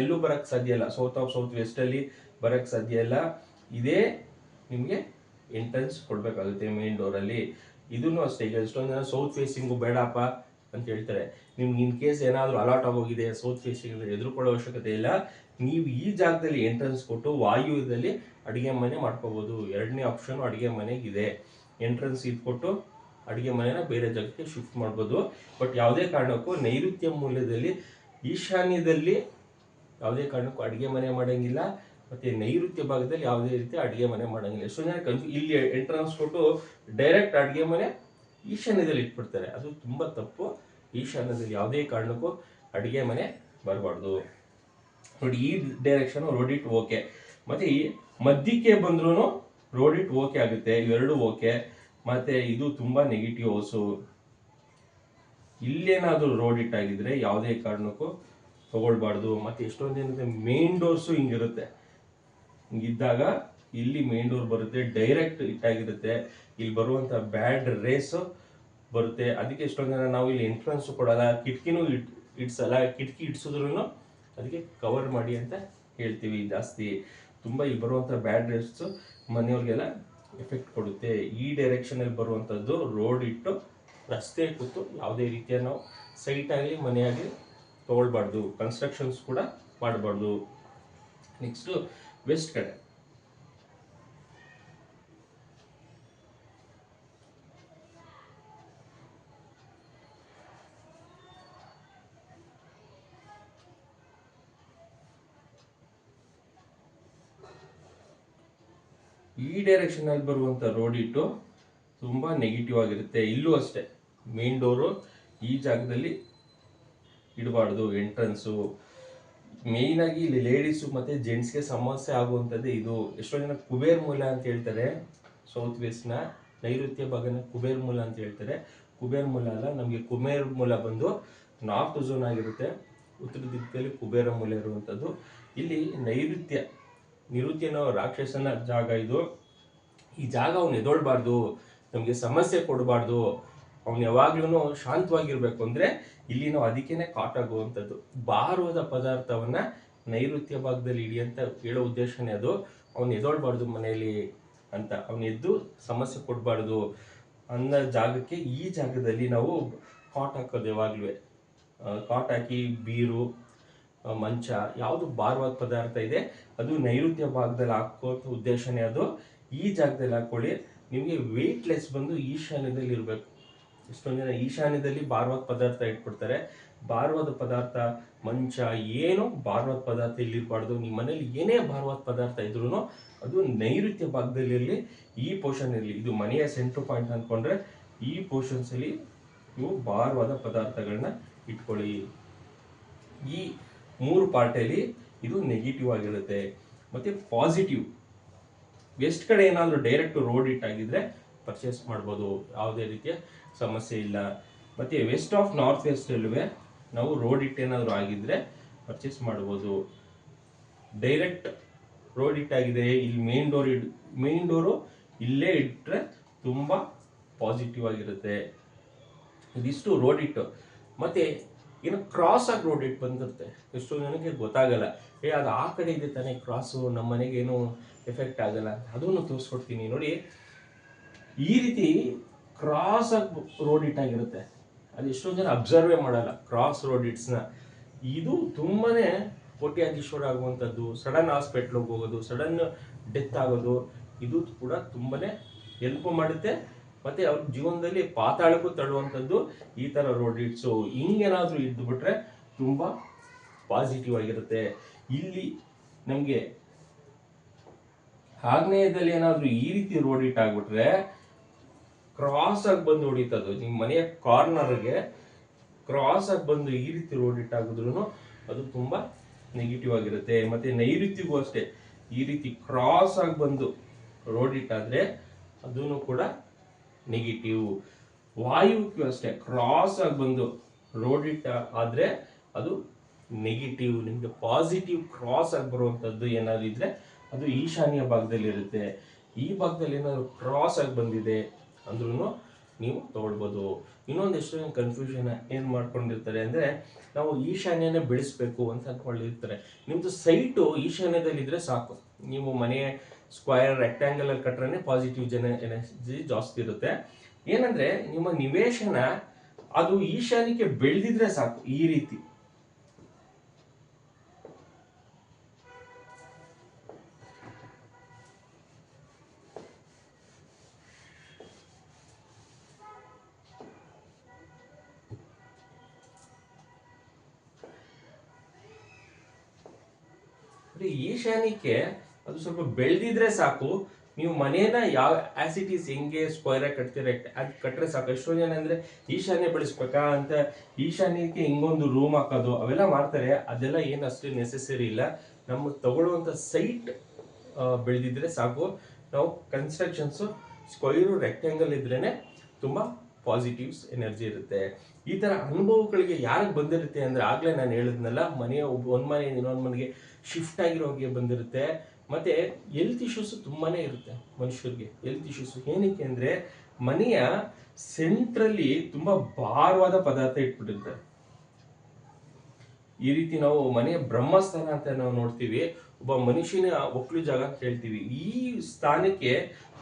ಎಲ್ಲೂ ಬರೋಕ್ಕೆ ಸಾಧ್ಯ ಇಲ್ಲ. ಸೌತ್ ಆಫ್ ಸೌತ್ ವೆಸ್ಟ್ ಅಲ್ಲಿ ಬರಕ್ ಸಾಧ್ಯ ಇಲ್ಲ. ಇದೇ ನಿಮಗೆ ಎಂಟ್ರೆನ್ಸ್ ಕೊಡಬೇಕಾಗುತ್ತೆ ಮೇನ್ ಡೋರಲ್ಲಿ ಇದನ್ನು ಅಷ್ಟೇ. ಈಗ ಎಷ್ಟೊಂದು ಜನ ಸೌತ್ ಫೇಸಿಂಗು ಬೇಡಪ್ಪ. ಅಂತ ಹೇಳ್ತಾರೆ ನಿಮ್ಗೆ ಇನ್ ಕೇಸ್ ಏನಾದರೂ ಅಲಾಟ್ ಆಗೋಗಿದೆ, ಸೌತ್ ಫೇಸಿಂಗ್ ಎದುರುಕೊಳ್ಳೋ ಅವಶ್ಯಕತೆ ಇಲ್ಲ, ನೀವು ಈ ಜಾಗದಲ್ಲಿ ಎಂಟ್ರೆನ್ಸ್ ಕೊಟ್ಟು ವಾಯುವ್ಯದಲ್ಲಿ ಅಡುಗೆ ಮನೆ ಮಾಡ್ಕೋಬೋದು. ಎರಡನೇ ಆಪ್ಷನ್ ಅಡುಗೆ ಮನೆಗಿದೆ. ಎಂಟ್ರೆನ್ಸ್ ಇದು ಕೊಟ್ಟು ಅಡಿಗೆ ಮನೆನ ಬೇರೆ ಜಾಗಕ್ಕೆ ಶಿಫ್ಟ್ ಮಾಡ್ಬೋದು. ಬಟ್ ಯಾವುದೇ ಕಾರಣಕ್ಕೂ ನೈಋತ್ಯ ಮೂಲ್ಯದಲ್ಲಿ ಈಶಾನ್ಯದಲ್ಲಿ ಯಾವುದೇ ಕಾರಣಕ್ಕೂ ಅಡುಗೆ ಮನೆ ಮಾಡೋಂಗಿಲ್ಲ. ಮತ್ತು ನೈಋತ್ಯ ಭಾಗದಲ್ಲಿ ಯಾವುದೇ ರೀತಿ ಅಡುಗೆ ಮನೆ ಮಾಡೋಂಗಿಲ್ಲ. ಸೊ ಜನ ಕನ್ಫ್ಯೂ ಇಲ್ಲಿ ಎಂಟ್ರೆನ್ಸ್ ಕೊಟ್ಟು ಡೈರೆಕ್ಟ್ ಅಡುಗೆ ಮನೆ ಈಶಾನ್ಯದಲ್ಲಿ ಇಟ್ಬಿಡ್ತಾರೆ. ಅದು ತುಂಬ ತಪ್ಪು. ಈಶಾನ್ಯದಲ್ಲಿ ಯಾವುದೇ ಕಾರಣಕ್ಕೂ ಅಡುಗೆ ಮನೆ ಬರಬಾರ್ದು. ನೋಡಿ, ಈ ಡೈರೆಕ್ಷನ್ ರೋಡ್ ಇಟ್ ಓಕೆ ಮತ್ತೆ ಈ ಮಧ್ಯಕ್ಕೆ ಬಂದ್ರೂ ರೋಡ್ ಇಟ್ ಓಕೆ ಆಗುತ್ತೆ. ಇವೆರಡು ಓಕೆ ಮತ್ತೆ ಇದು ತುಂಬಾ ನೆಗೆಟಿವ್ ಹೌಸು ಇಲ್ಲೇನಾದರೂ ರೋಡ್ ಇಟ್ ಆಗಿದ್ರೆ ಯಾವುದೇ ಕಾರಣಕ್ಕೂ ತಗೊಳ್ಬಾರ್ದು. ಮತ್ತೆ ಎಷ್ಟೊಂದು ಏನಂದ್ರೆ ಮೇನ್ ಡೋರ್ಸು ಹಿಂಗಿರುತ್ತೆ. ಹಿಂಗಿದ್ದಾಗ ಇಲ್ಲಿ ಮೇನ್ ಡೋರ್ ಬರುತ್ತೆ ಡೈರೆಕ್ಟ್ ಇಟ್ಟಾಗಿರುತ್ತೆ ಇಲ್ಲಿ ಬರುವಂತ ಬ್ಯಾಡ್ ರೇಸ್ ಬರುತ್ತೆ. ಅದಕ್ಕೆ ಎಷ್ಟೊಂದು ಜನ ನಾವು ಇಲ್ಲಿ ಎಂಟ್ರೆನ್ಸ್ ಕೊಡಲ್ಲ, ಕಿಟಕಿನೂ ಇಟ್, ಇಡ್ಸಲ್ಲ. ಕಿಟಕಿ ಇಡ್ಸಿದ್ರು ಅದಕ್ಕೆ ಕವರ್ ಮಾಡಿ ಅಂತ ಹೇಳ್ತೀವಿ ಜಾಸ್ತಿ. ತುಂಬ ಇಲ್ಲಿ ಬರುವಂಥ ಬ್ಯಾಡ್ ರೇಸ್ ಮನೆಯವ್ರಿಗೆಲ್ಲ ಎಫೆಕ್ಟ್ ಕೊಡುತ್ತೆ. ಈ ಡೈರೆಕ್ಷನಲ್ಲಿ ಬರುವಂಥದ್ದು ರೋಡ್ ಇಟ್ಟು ರಸ್ತೆ ಕೂತು ಯಾವುದೇ ರೀತಿಯ ನಾವು ಸೈಟ್ ಆಗಲಿ ಮನೆಯಾಗಲಿ ತೊಗೊಳ್ಬಾರ್ದು. ಕನ್ಸ್ಟ್ರಕ್ಷನ್ಸ್ ಕೂಡ ಮಾಡಬಾರ್ದು. ನೆಕ್ಸ್ಟು ವೆಸ್ಟ್ ಕಡೆ. ಈ ಡೈರೆಕ್ಷನ್ ಬರುವಂಥ ರೋಡ್ ಇಟ್ಟು ತುಂಬಾ ನೆಗೆಟಿವ್ ಆಗಿರುತ್ತೆ. ಇಲ್ಲೂ ಅಷ್ಟೇ ಮೇನ್ ಡೋರು ಈ ಜಾಗದಲ್ಲಿ ಇಡಬಾರ್ದು ಎಂಟ್ರೆನ್ಸು ಮೇಯ್ನಾಗಿ ಇಲ್ಲಿ ಲೇಡೀಸು ಮತ್ತೆ ಜೆಂಟ್ಸ್ಗೆ ಸಮಸ್ಯೆ ಆಗುವಂಥದ್ದು ಇದು. ಎಷ್ಟೋ ಜನ ಕುಬೇರ್ ಮೂಲ ಅಂತ ಹೇಳ್ತಾರೆ ಸೌತ್ ವೆಸ್ಟ್ನ ನೈಋತ್ಯ ಭಾಗನ ಕುಬೇರ್ ಮೂಲ ಅಂತ ಹೇಳ್ತಾರೆ. ಕುಬೇರ್ ಮೂಲ ಅಲ್ಲ, ನಮಗೆ ಕುಬೇರ್ ಮೂಲ ಬಂದು ನಾರ್ತ್ ಝೋನ್ ಆಗಿರುತ್ತೆ. ಉತ್ತರ ದಿಕ್ಕಲ್ಲಿ ಕುಬೇರ ಮೂಲ ಇರುವಂಥದ್ದು. ಇಲ್ಲಿ ನೈಋತ್ಯ ನಿರುತ್ಯನೋ ರಾಕ್ಷಸನ ಜಾಗ ಇದು. ಈ ಜಾಗ ಅವ್ನು ಎದೊಳ್ಬಾರ್ದು, ನಮಗೆ ಸಮಸ್ಯೆ ಕೊಡಬಾರ್ದು, ಅವ್ನು ಯಾವಾಗ್ಲೂ ಶಾಂತವಾಗಿರ್ಬೇಕು ಅಂದ್ರೆ ಇಲ್ಲಿ ನಾವು ಅದಕ್ಕೇನೆ ಕಾಟ್ ಆಗುವಂಥದ್ದು ಭಾರವಾದ ಪದಾರ್ಥವನ್ನ ನೈಋತ್ಯ ಭಾಗದಲ್ಲಿ ಇಡಿ ಅಂತ ಹೇಳೋ ಉದ್ದೇಶನೇ ಅದು. ಅವ್ನು ಎದೊಳ್ಬಾರ್ದು ಮನೆಯಲ್ಲಿ ಅಂತ. ಅವ್ನು ಎದ್ದು ಸಮಸ್ಯೆ ಕೊಡಬಾರ್ದು ಅನ್ನೋ ಜಾಗಕ್ಕೆ ಈ ಜಾಗದಲ್ಲಿ ನಾವು ಕಾಟ್ ಹಾಕೋದು ಯಾವಾಗ್ಲೂ. ಕಾಟ್ ಹಾಕಿ ಬೀರು ಮಂಚ, ಯಾವುದು ಭಾರವಾದ ಪದಾರ್ಥ ಇದೆ, ಅದು ನೈಋತ್ಯ ಭಾಗದಲ್ಲಿ ಹಾಕೋ ಉದ್ದೇಶನೇ ಅದು. ಈ ಜಾಗದಲ್ಲಿ ಹಾಕೊಳ್ಳಿ. ನಿಮಗೆ ವೆಯ್ಟ್ಲೆಸ್ ಬಂದು ಈಶಾನ್ಯದಲ್ಲಿ ಇರಬೇಕು. ಎಷ್ಟೊಂದು ಜನ ಈಶಾನ್ಯದಲ್ಲಿ ಭಾರವಾದ ಪದಾರ್ಥ ಇಟ್ಬಿಡ್ತಾರೆ. ಭಾರವಾದ ಪದಾರ್ಥ, ಮಂಚ, ಏನು ಭಾರವಾದ ಪದಾರ್ಥ ಇಲ್ಲಿರಬಾರ್ದು ನಿಮ್ಮ ಮನೇಲಿ ಏನೇ ಭಾರವಾದ ಪದಾರ್ಥ ಇದ್ರೂ ಅದು ನೈಋತ್ಯ ಭಾಗದಲ್ಲಿ ಇರಲಿ, ಈ ಪೋರ್ಷನ್ ಇರಲಿ. ಇದು ಮನೆಯ ಸೆಂಟ್ರ್ ಪಾಯಿಂಟ್ ಅಂದ್ಕೊಂಡ್ರೆ ಈ ಪೋರ್ಷನ್ಸ್ ಅಲ್ಲಿ ನೀವು ಭಾರವಾದ ಪದಾರ್ಥಗಳನ್ನ ಇಟ್ಕೊಳ್ಳಿ. ಈ ಮೂರು ಪಾರ್ಟಲ್ಲಿ ಇದು ನೆಗೆಟಿವ್ ಆಗಿರುತ್ತೆ. ಮತ್ತೆ ಪಾಸಿಟಿವ್ ವೆಸ್ಟ್ ಕಡೆ ಏನಾದರೂ ಡೈರೆಕ್ಟ್ ರೋಡ್ ಇಟ್ ಆಗಿದ್ರೆ ಪರ್ಚೇಸ್ ಮಾಡ್ಬೋದು. ಯಾವುದೇ ರೀತಿಯ ಸಮಸ್ಯೆ ಇಲ್ಲ. ಮತ್ತೆ ವೆಸ್ಟ್ ಆಫ್ ನಾರ್ತ್ ವೆಸ್ಟ್ ಅಲ್ಲೂ ನಾವು ರೋಡ್ ಇಟ್ ಏನಾದರೂ ಆಗಿದ್ರೆ ಪರ್ಚೇಸ್ ಮಾಡ್ಬೋದು. ಡೈರೆಕ್ಟ್ ರೋಡ್ ಇಟ್ ಆಗಿದೆ. ಇಲ್ಲಿ ಮೇನ್ ಡೋರ್ ಇಡ್ ಮೇನ್ ಡೋರು ಇಲ್ಲೇ ಇಟ್ಟರೆ ತುಂಬ ಪಾಸಿಟಿವ್ ಆಗಿರುತ್ತೆ. ಇದಿಷ್ಟು ರೋಡ್ ಇಟ್ಟು ಮತ್ತೆ ಏನು ಕ್ರಾಸ್ ಆಗಿ ರೋಡ್ ಇಟ್ಟು ಬಂದಿರುತ್ತೆ. ಎಷ್ಟೋ ಜನಕ್ಕೆ ಗೊತ್ತಾಗಲ್ಲ. ಏ, ಅದು ಆ ಕಡೆ ಇದೆ ತಾನೇ ಕ್ರಾಸು ನಮ್ಮ ಮನೆಗೇನು ಎಫೆಕ್ಟ್ ಆಗಲ್ಲ. ಅದನ್ನು ತೋರಿಸ್ಕೊಡ್ತೀನಿ. ನೋಡಿ, ಈ ರೀತಿ ಕ್ರಾಸ್ ಆಗಿ ರೋಡ್ ಇಟ್ಟಾಗಿರುತ್ತೆ ಅದು ಎಷ್ಟೋ ಜನ ಅಬ್ಸರ್ವೇ ಮಾಡಲ್ಲ ಕ್ರಾಸ್ ರೋಡ್ ಇಟ್ಸ್ನ ಇದು ತುಂಬಾನೇ ಕೋಟ್ಯಾಧೀಶ್ವರ ಆಗುವಂಥದ್ದು. ಸಡನ್ ಹಾಸ್ಪಿಟ್ಲಿಗೆ ಹೋಗೋದು, ಸಡನ್ ಡೆತ್ ಆಗೋದು, ಇದು ಕೂಡ ತುಂಬಾ ಹೆಲ್ಪ್ ಮಾಡುತ್ತೆ. ಮತ್ತೆ ಅವ್ರ ಜೀವನದಲ್ಲಿ ಪಾತಾಳಕ್ಕೂ ತಳ್ಳುವಂಥದ್ದು ಈ ಥರ ರೋಡ್ ಇಟ್ಸು ಹಿಂಗೇನಾದರೂ ಇದ್ದುಬಿಟ್ರೆ ತುಂಬ ತುಂಬಾ ಪಾಸಿಟಿವ್ ಆಗಿರುತ್ತೆ. ಇಲ್ಲಿ ನಮಗೆ ಆಗ್ನೇಯದಲ್ಲಿ ಏನಾದರೂ ಈ ರೀತಿ ರೋಡ್ ಇಟ್ ಆಗ್ಬಿಟ್ರೆ ಕ್ರಾಸ್ ಆಗಿ ಬಂದು ಹೊಡಿತದು ನಿಮ್ಮ ಮನೆಯ ಕಾರ್ನರ್ಗೆ ಕ್ರಾಸ್ ಆಗಿ ಬಂದು ಈ ರೀತಿ ರೋಡ್ ಇಟ್ ಆಗಿದ್ರು ಅದು ತುಂಬಾ ನೆಗೆಟಿವ್ ಆಗಿರುತ್ತೆ. ಮತ್ತೆ ನೈಋತ್ಯಗೂ ಅಷ್ಟೇ, ಈ ರೀತಿ ಕ್ರಾಸ್ ಆಗಿ ಬಂದು ರೋಡ್ ಇಟ್ ಆದ್ರೆ ಅದೂ ಕೂಡ ನೆಗೆಟಿವ್ ವಾಯುಕ್ಕೂ ಅಷ್ಟೇ ಕ್ರಾಸ್ ಆಗಿ ಬಂದು ರೋಡ್ ಇಟ್ಟ ಆದ್ರೆ ಅದು ನೆಗೆಟಿವ್ ನಿಮಗೆ ಪಾಸಿಟಿವ್ ಕ್ರಾಸ್ ಆಗಿ ಬರುವಂಥದ್ದು ಏನಾದ್ರು ಇದ್ರೆ ಅದು ಈಶಾನ್ಯ ಭಾಗದಲ್ಲಿ ಇರುತ್ತೆ. ಈ ಭಾಗದಲ್ಲಿ ಏನಾದ್ರು ಕ್ರಾಸ್ ಆಗಿ ಬಂದಿದೆ ಅಂದ್ರೂ ನೀವು ತಗೊಳ್ಬೋದು. ಇನ್ನೊಂದು ಎಷ್ಟೋ ಜನ ಕನ್ಫ್ಯೂಷನ್ ಏನು ಮಾಡ್ಕೊಂಡಿರ್ತಾರೆ ಅಂದರೆ ನಾವು ಈಶಾನ್ಯನೇ ಬೆಳೆಸ್ಬೇಕು ಅಂತ ಅಂದ್ಕೊಂಡಿರ್ತಾರೆ. ನಿಮ್ಮದು ಸೈಟು ಈಶಾನ್ಯದಲ್ಲಿದ್ದರೆ ಸಾಕು. ನೀವು ಮನೆ ಸ್ಕ್ವಯರ್ ರೆಕ್ಟ್ಯಾಂಗಲಲ್ಲಿ ಕಟ್ರೆ ಪಾಸಿಟಿವ್ ಜನ ಎನರ್ಜಿ ಜಾಸ್ತಿ ಇರುತ್ತೆ. ಏನಂದ್ರೆ ನಿಮ್ಮ ನಿವೇಶನ ಅದು ಈಶಾನ್ಯಕ್ಕೆ ಬೆಳೆದಿದ್ರೆ ಸಾಕು ಈ ರೀತಿ. ಬರೀ ಈಶಾನ್ಯಕ್ಕೆ ಅದು ಸ್ವಲ್ಪ ಬೆಳೆದಿದ್ರೆ ಸಾಕು. ನೀವು ಮನೇನ ಯಾವ ಆಸಿಟೀಸ್ ಹೆಂಗೆ ಸ್ಕ್ವೈರ್ ಆಗಿ ಕಟ್ತೀರ ಅದು ಕಟ್ಟರೆ ಸಾಕು. ಎಷ್ಟೋ ಜನ ಅಂದ್ರೆ ಈಶಾನ್ಯ ಬೆಳೆಸ್ಬೇಕಾ ಅಂತ ಈಶಾನ್ಯಕ್ಕೆ ಹಿಂಗೊಂದು ರೂಮ್ ಹಾಕೋದು, ಅವೆಲ್ಲ ಮಾಡ್ತಾರೆ. ಅದೆಲ್ಲ ಏನು ಅಷ್ಟೇ ನೆಸೆಸರಿ ಇಲ್ಲ. ನಮ್ಮ ತಗೊಳ್ಳುವಂಥ ಸೈಟ್ ಬೆಳೆದಿದ್ರೆ ಸಾಕು. ನಾವು ಕನ್ಸ್ಟ್ರಕ್ಷನ್ಸು ಸ್ಕ್ವೈರು ರೆಕ್ಟ್ಯಾಂಗಲ್ ಇದ್ರೇನೆ ತುಂಬ ಪಾಸಿಟಿವ್ಸ್ ಎನರ್ಜಿ ಇರುತ್ತೆ. ಈ ಥರ ಅನುಭವಗಳಿಗೆ ಯಾರಿಗೆ ಬಂದಿರುತ್ತೆ ಅಂದರೆ ಆಗಲೇ ನಾನು ಹೇಳಿದ್ನಲ್ಲ, ಮನೆಯ ಒಬ್ಬ, ಒಂದು ಮನೆಯಿಂದ ಇನ್ನೊಂದು ಮನೆಗೆ ಶಿಫ್ಟ್ ಆಗಿರೋಗೆ ಬಂದಿರುತ್ತೆ. ಮತ್ತೆ ಹೆಲ್ತ್ ಇಶ್ಯೂಸ್ ತುಂಬಾನೇ ಇರುತ್ತೆ ಮನುಷ್ಯರಿಗೆ. ಹೆಲ್ತ್ ಇಶ್ಯೂಸ್ ಏನಕ್ಕೆ ಅಂದರೆ ಮನೆಯ ಸೆಂಟ್ರಲ್ಲಿ ತುಂಬ ಭಾರವಾದ ಪದಾರ್ಥ ಇಟ್ಬಿಟ್ಟಿರ್ತಾರೆ ಈ ರೀತಿ ನಾವು ಮನೆಯ ಬ್ರಹ್ಮಸ್ಥಾನ ಅಂತ ನಾವು ನೋಡ್ತೀವಿ. ಒಬ್ಬ ಮನುಷ್ಯನ ಒಕ್ಕಲು ಜಾಗ ಅಂತ ಹೇಳ್ತೀವಿ. ಈ ಸ್ಥಾನಕ್ಕೆ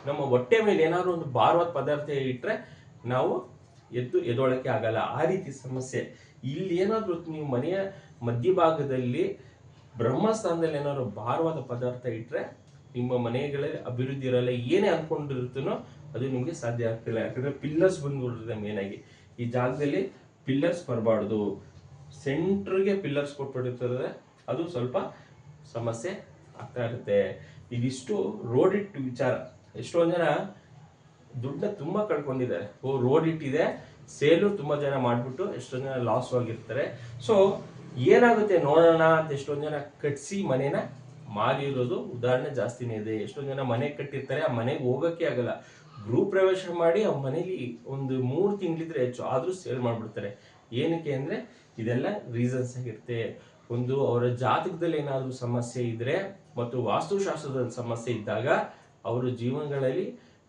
ನಮ್ಮ ಹೊಟ್ಟೆ ಮೇಲೆ ಏನಾದ್ರು ಒಂದು ಭಾರವಾದ ಪದಾರ್ಥ ಇಟ್ರೆ ನಾವು ಎದ್ದು ಎದೊಳಕ್ಕೆ ಆಗಲ್ಲ. ಆ ರೀತಿ ಸಮಸ್ಯೆ. ಇಲ್ಲಿ ಏನಾದರೂ ನೀವು ಮನೆಯ ಮಧ್ಯಭಾಗದಲ್ಲಿ ಬ್ರಹ್ಮಸ್ಥಾನದಲ್ಲಿ ಏನಾದ್ರು ಭಾರವಾದ ಪದಾರ್ಥ ಇಟ್ಟರೆ ನಿಮ್ಮ ಮನೆಗಳಲ್ಲಿ ಅಭಿವೃದ್ಧಿ ಇರಲ್ಲ. ಏನೇ ಅಂದ್ಕೊಂಡಿರುತ್ತೋ ಅದು ನಿಮಗೆ ಸಾಧ್ಯ ಆಗ್ತಿಲ್ಲ. ಯಾಕಂದ್ರೆ ಪಿಲ್ಲರ್ಸ್ ಬಂದ್ಬಿಟ್ಟಿರುತ್ತೆ ಮೇನಾಗಿ ಈ ಜಾಗದಲ್ಲಿ ಪಿಲ್ಲರ್ಸ್ ಬರಬಾರ್ದು. ಸೆಂಟ್ರಿಗೆ ಪಿಲ್ಲರ್ಸ್ ಕೊಟ್ಬಿಟ್ಟಿರ್ತದೆ. ಅದು ಸ್ವಲ್ಪ ಸಮಸ್ಯೆ ಆಗ್ತಾ ಇರುತ್ತೆ. ಇದಿಷ್ಟು ರೋಡ್ ಇಟ್ಟು ವಿಚಾರ. ಎಷ್ಟೊಂದು ಜನ ದುಡ್ಡನ್ನ ತುಂಬಾ ಕಳ್ಕೊಂಡಿದ್ದಾರೆ ಓ ರೋಡ್ ಇಟ್ಟಿದೆ. ಸೇಲು ತುಂಬಾ ಜನ ಮಾಡ್ಬಿಟ್ಟು ಎಷ್ಟೊಂದು ಜನ ಲಾಸ್ ಆಗಿರ್ತಾರೆ. ಸೊ ಏನಾಗುತ್ತೆ ನೋಡೋಣ ಅಂತ ಎಷ್ಟೊಂದು ಜನ ಕಟ್ಸಿ ಮನೇನ? ಮಾರಿರೋದು ಉದಾಹರಣೆ ಜಾಸ್ತಿನೇ ಇದೆ. ಎಷ್ಟೊಂದು ಜನ ಮನೆ ಕಟ್ಟಿರ್ತಾರೆ, ಆ ಮನೆಗೆ ಹೋಗಕ್ಕೆ ಆಗಲ್ಲ. ಗ್ರೂಪ್ ಪ್ರವೇಶ ಮಾಡಿ ಆ ಮನೇಲಿ ಒಂದು ಮೂರು ತಿಂಗಳಿದ್ರೆ ಹೆಚ್ಚು ಆದರೂ ಸೇಲ್ ಮಾಡಿಬಿಡ್ತಾರೆ. ಏನಕ್ಕೆ ಅಂದ್ರೆ ಇದೆಲ್ಲ ರೀಸನ್ಸ್ ಆಗಿರುತ್ತೆ. ಒಂದು ಅವರ ಜಾತಕದಲ್ಲಿ ಏನಾದರೂ ಸಮಸ್ಯೆ ಇದ್ರೆ ಮತ್ತು ವಾಸ್ತುಶಾಸ್ತ್ರದಲ್ಲಿ ಸಮಸ್ಯೆ ಇದ್ದಾಗ, ಅವರ ಜೀವನಗಳಲ್ಲಿ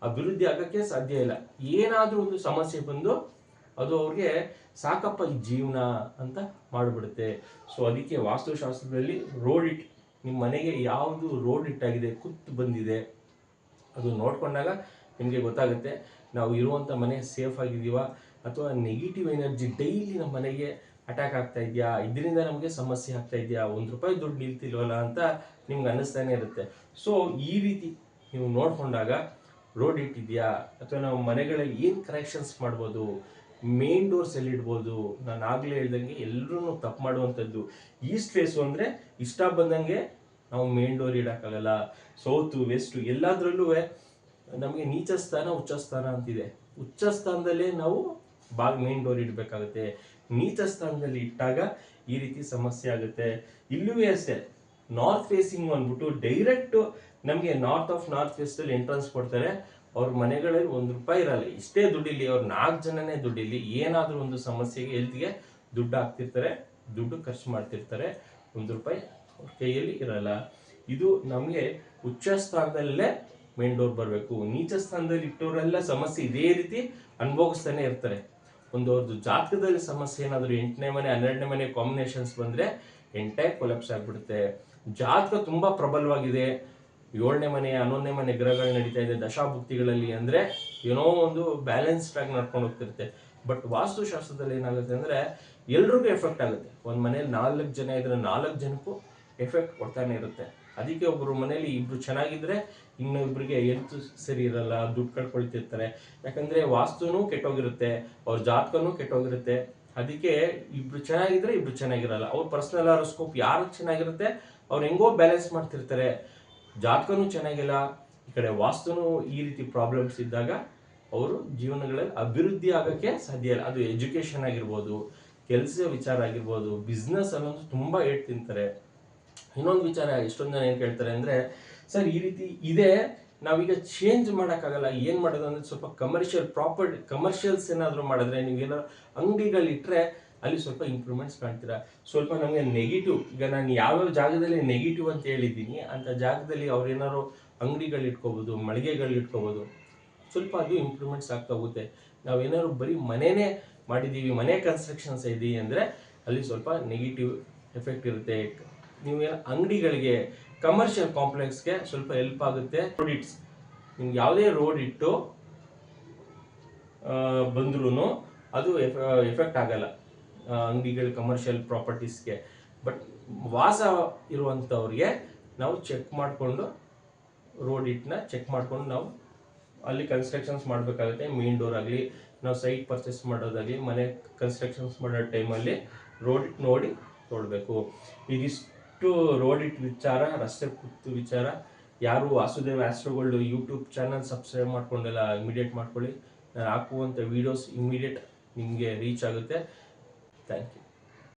ಅಭಿವೃದ್ಧಿ ಆಗಕ್ಕೆ ಸಾಧ್ಯ ಇಲ್ಲ. ಏನಾದರೂ ಒಂದು ಸಮಸ್ಯೆ ಬಂದು ಅದು ಅವ್ರಿಗೆ ಸಾಕಪ್ಪ ಈ ಜೀವನ ಅಂತ ಮಾಡಿಬಿಡುತ್ತೆ. ಸೊ ಅದಕ್ಕೆ ವಾಸ್ತುಶಾಸ್ತ್ರದಲ್ಲಿ ರೋಡ್ ಇಟ್ ನಿಮ್ಮ ಮನೆಗೆ ಯಾವುದು ರೋಡ್ ಇಟ್ಟಾಗಿದೆ ಕುತ್ತು ಬಂದಿದೆ, ಅದು ನೋಡ್ಕೊಂಡಾಗ ನಿಮಗೆ ಗೊತ್ತಾಗುತ್ತೆ. ನಾವು ಇರುವಂಥ ಮನೆ ಸೇಫ್ ಆಗಿದ್ದೀವ? ಅಥವಾ ನೆಗೆಟಿವ್ ಎನರ್ಜಿ ಡೈಲಿ ನಮ್ಮ ಮನೆಗೆ ಅಟ್ಯಾಕ್ ಆಗ್ತಾ ಇದೆಯಾ? ಇದರಿಂದ ನಮಗೆ ಸಮಸ್ಯೆ ಆಗ್ತಾ ಇದೆಯಾ? ಒಂದು ರೂಪಾಯಿ ದುಡ್ಡು ನಿಲ್ತಿಲ್ವಲ್ಲ ಅಂತ ನಿಮ್ಗೆ ಅನ್ನಿಸ್ತಾನೆ ಇರುತ್ತೆ. ಸೊ ಈ ರೀತಿ ನೀವು ನೋಡ್ಕೊಂಡಾಗ ರೋಡ್ ಇಟ್ಟಿದ್ಯಾ? ಅಥವಾ ನಾವು ಮನೆಗಳಲ್ಲಿ ಏನು ಕರೆಕ್ಷನ್ಸ್ ಮಾಡ್ಬೋದು? ಮೇನ್ ಡೋರ್ಸ್ ಎಲ್ಲಿ ಇಡ್ಬೋದು? ನಾನು ಆಗಲೇ ಹೇಳ್ದಂಗೆ ಎಲ್ಲರೂ ತಪ್ಪು ಮಾಡುವಂಥದ್ದು. ಈಸ್ಟ್ ಫೇಸು ಅಂದರೆ ಇಷ್ಟ ಬಂದಂಗೆ ನಾವು ಮೇನ್ ಡೋರ್ ಇಡೋಕ್ಕಾಗಲ್ಲ. ಸೌತು ವೆಸ್ಟು ಎಲ್ಲದರಲ್ಲೂ ನಮಗೆ ನೀಚ ಸ್ಥಾನ, ಉಚ್ಚ ಸ್ಥಾನ ಅಂತಿದೆ. ಉಚ್ಚ ಸ್ಥಾನದಲ್ಲೇ ನಾವು ಬಾಗ್ ಮೇನ್ ಡೋರ್ ಇಡಬೇಕಾಗುತ್ತೆ. ನೀಚ ಸ್ಥಾನದಲ್ಲಿ ಇಟ್ಟಾಗ ಈ ರೀತಿ ಸಮಸ್ಯೆ ಆಗುತ್ತೆ. ಇಲ್ಲೂ ಅಷ್ಟೇ ನಾರ್ತ್ ಫೇಸಿಂಗ್ ಅಂದ್ಬಿಟ್ಟು ಡೈರೆಕ್ಟ್ ನಮಗೆ ನಾರ್ತ್ ಆಫ್ ನಾರ್ತ್ ವೆಸ್ಟಲ್ಲಿ ಎಂಟ್ರೆನ್ಸ್ ಕೊಡ್ತಾರೆ. ಅವ್ರ ಮನೆಗಳಲ್ಲಿ ಒಂದು ರೂಪಾಯಿ ಇರಲ್ಲ. ಇಷ್ಟೇ ದುಡ್ಡಿಲ್ಲಿ ಅವ್ರು ನಾಲ್ಕು ಜನನೇ ದುಡ್ಡಿಲ್ಲಿ ಏನಾದರೂ ಒಂದು ಸಮಸ್ಯೆಗೆ ಹೆಲ್ತ್ಗೆ ದುಡ್ಡು ಹಾಕ್ತಿರ್ತಾರೆ. ದುಡ್ಡು ಖರ್ಚು ಮಾಡ್ತಿರ್ತಾರೆ. ಒಂದು ರೂಪಾಯಿ ಅವ್ರ ಕೈಯಲ್ಲಿ ಇರಲ್ಲ. ಇದು ನಮಗೆ ಉಚ್ಚ ಸ್ಥಾನದಲ್ಲೇ ಮೇನ್ ಡೋರ್ ಬರಬೇಕು. ನೀಚ ಸ್ಥಾನದಲ್ಲಿ ಇಟ್ಟವರೆಲ್ಲ ಸಮಸ್ಯೆ ಇದೇ ರೀತಿ ಅನುಭವಿಸ್ತಾನೆ ಇರ್ತಾರೆ. ಒಂದು ಅವ್ರದ್ದು ಜಾತಕದಲ್ಲಿ ಸಮಸ್ಯೆ ಏನಾದರೂ ಎಂಟನೇ ಮನೆ, ಹನ್ನೆರಡನೇ ಮನೆ ಕಾಂಬಿನೇಷನ್ಸ್ ಬಂದ್ರೆ ಎಂಟೇ ಕೊಲೆಪ್ಸ್ ಆಗ್ಬಿಡುತ್ತೆ. ಜಾತಕ ತುಂಬಾ ಪ್ರಬಲವಾಗಿದೆ. ಏಳನೇ ಮನೆ, ಹನ್ನೊಂದನೇ ಮನೆ ಗ್ರಹಗಳು ನಡೀತಾ ಇದೆ ದಶಾಭುಕ್ತಿಗಳಲ್ಲಿ ಅಂದರೆ ಏನೋ ಒಂದು ಬ್ಯಾಲೆನ್ಸ್ಡ್ ಆಗಿ ನಡ್ಕೊಂಡು ಹೋಗ್ತಿರುತ್ತೆ. ಬಟ್ ವಾಸ್ತುಶಾಸ್ತ್ರದಲ್ಲಿ ಏನಾಗುತ್ತೆ ಅಂದರೆ ಎಲ್ರಿಗೂ ಎಫೆಕ್ಟ್ ಆಗುತ್ತೆ. ಒಂದು ಮನೇಲಿ ನಾಲ್ಕು ಜನ ಇದ್ರೆ ನಾಲ್ಕು ಜನಕ್ಕೂ ಎಫೆಕ್ಟ್ ಕೊಡ್ತಾನೆ ಇರುತ್ತೆ. ಅದಕ್ಕೆ ಒಬ್ಬರು ಮನೇಲಿ ಇಬ್ಬರು ಚೆನ್ನಾಗಿದ್ರೆ ಇನ್ನೊಬ್ಬರಿಗೆ ಹೆಲ್ತ್ ಸರಿ ಇರಲ್ಲ, ದುಡ್ಡು ಕಳ್ಕೊಳ್ತಿರ್ತಾರೆ. ಯಾಕಂದ್ರೆ ವಾಸ್ತುನೂ ಕೆಟ್ಟೋಗಿರುತ್ತೆ, ಅವ್ರ ಜಾತಕನೂ ಕೆಟ್ಟೋಗಿರುತ್ತೆ. ಅದಕ್ಕೆ ಇಬ್ರು ಚೆನ್ನಾಗಿದ್ರೆ ಇಬ್ರು ಚೆನ್ನಾಗಿರಲ್ಲ. ಅವ್ರ ಪರ್ಸನಲ್ ಆರೋಸ್ಕೋಪ್ ಯಾರು ಚೆನ್ನಾಗಿರುತ್ತೆ, ಅವ್ರು ಹೆಂಗೋ ಬ್ಯಾಲೆನ್ಸ್ ಮಾಡ್ತಿರ್ತಾರೆ. ಜಾತಕನೂ ಚೆನ್ನಾಗಿಲ್ಲ, ಈ ಕಡೆ ವಾಸ್ತುನೂ ಈ ರೀತಿ ಪ್ರಾಬ್ಲಮ್ಸ್ ಇದ್ದಾಗ ಅವರು ಜೀವನಗಳಲ್ಲಿ ಅಭಿವೃದ್ಧಿ ಆಗಕ್ಕೆ ಸಾಧ್ಯ ಇಲ್ಲ. ಅದು ಎಜುಕೇಶನ್ ಆಗಿರ್ಬೋದು ಕೆಲಸ ವಿಚಾರ ಆಗಿರ್ಬೋದು ಬಿಸ್ನೆಸ್ ಅನ್ನೋದು ತುಂಬ ಏಟ್ ತಿಂತಾರೆ. ಇನ್ನೊಂದು ವಿಚಾರ ಎಷ್ಟೊಂದು ಜನ ಏನು ಕೇಳ್ತಾರೆ ಅಂದರೆ, ಸರ್, ಈ ರೀತಿ ಇದೆ, ನಾವೀಗ ಚೇಂಜ್ ಮಾಡೋಕ್ಕಾಗಲ್ಲ, ಏನು ಮಾಡೋದು? ಅಂದರೆ ಸ್ವಲ್ಪ ಕಮರ್ಷಿಯಲ್ ಪ್ರಾಪರ್ಟಿ ಕಮರ್ಷಿಯಲ್ಸ್ ಏನಾದರೂ ಮಾಡಿದ್ರೆ ನೀವು ಏನಾದ್ರು ಅಂಗಡಿಗಳಿಟ್ರೆ ಅಲ್ಲಿ ಸ್ವಲ್ಪ ಇಂಪ್ರೂವ್ಮೆಂಟ್ಸ್ ಕಾಣ್ತೀರಾ? ಸ್ವಲ್ಪ ನಮಗೆ ನೆಗೆಟಿವ್ ಈಗ ನಾನು ಯಾವ್ಯಾವ ಜಾಗದಲ್ಲಿ ನೆಗೆಟಿವ್ ಅಂತ ಹೇಳಿದ್ದೀನಿ, ಅಂತ ಜಾಗದಲ್ಲಿ ಅವ್ರು ಏನಾದ್ರು ಅಂಗಡಿಗಳು ಇಟ್ಕೋಬೋದು, ಮಳಿಗೆಗಳು ಇಟ್ಕೋಬೋದು, ಸ್ವಲ್ಪ ಅದು ಇಂಪ್ರೂವ್ಮೆಂಟ್ಸ್ ಆಗ್ತಾ ಹೋಗುತ್ತೆ. ನಾವೇನಾದ್ರು ಬರೀ ಮನೆನೇ ಮಾಡಿದ್ದೀವಿ ಮನೆ ಕನ್ಸ್ಟ್ರಕ್ಷನ್ಸ್ ಇದ್ದೀವಿ ಅಂದರೆ ಅಲ್ಲಿ ಸ್ವಲ್ಪ ನೆಗೆಟಿವ್ ಎಫೆಕ್ಟ್ ಇರುತ್ತೆ. ನೀವೇನು ಅಂಗಡಿಗಳಿಗೆ ಕಮರ್ಷಿಯಲ್ ಕಾಂಪ್ಲೆಕ್ಸ್ಗೆ ಸ್ವಲ್ಪ ಹೆಲ್ಪ್ ಆಗುತ್ತೆ. ರೋಡ್ ಇಟ್ಸ್ ನಿಮ್ಗೆ ಯಾವುದೇ ರೋಡ್ ಇಟ್ಟು ಬಂದ್ರೂ ಅದು ಎಫೆಕ್ಟ್ ಆಗಲ್ಲ. ಅಂಗಡಿಗಳು ಕಮರ್ಷಿಯಲ್ ಪ್ರಾಪರ್ಟೀಸ್ಗೆ ಬಟ್ ವಾಸ ಇರುವಂಥವ್ರಿಗೆ ನಾವು ಚೆಕ್ ಮಾಡಿಕೊಂಡು ರೋಡ್ ಇಟ್ಟನ್ನ ಚೆಕ್ ಮಾಡಿಕೊಂಡು ನಾವು ಅಲ್ಲಿ ಕನ್ಸ್ಟ್ರಕ್ಷನ್ಸ್ ಮಾಡಬೇಕಾಗುತ್ತೆ. ಮೇನ್ ಡೋರ್ ಆಗಲಿ, ನಾವು ಸೈಟ್ ಪರ್ಚೇಸ್ ಮಾಡೋದಾಗಲಿ, ಮನೆ ಕನ್ಸ್ಟ್ರಕ್ಷನ್ಸ್ ಮಾಡೋ ಟೈಮಲ್ಲಿ ರೋಡ್ ಇಟ್ಟು ನೋಡಿ ನೋಡಬೇಕು. ಇದಿಷ್ಟು ರೋಡ್ ಇಟ್ಟು ವಿಚಾರ, ರಸ್ತೆ ಕುತ್ತು ವಿಚಾರ, ಯಾರು Vasudev Astrogold YouTube channel subscribe ಮಾಡ್ಕೊಂಡೆಲ್ಲ immediate ಮಾಡ್ಕೊಳ್ಳಿ. ನಾನು ಹಾಕುವಂಥ ವೀಡಿಯೋಸ್ ಇಮಿಡಿಯೇಟ್ ನಿಮಗೆ ರೀಚ್ ಆಗುತ್ತೆ. Thank you.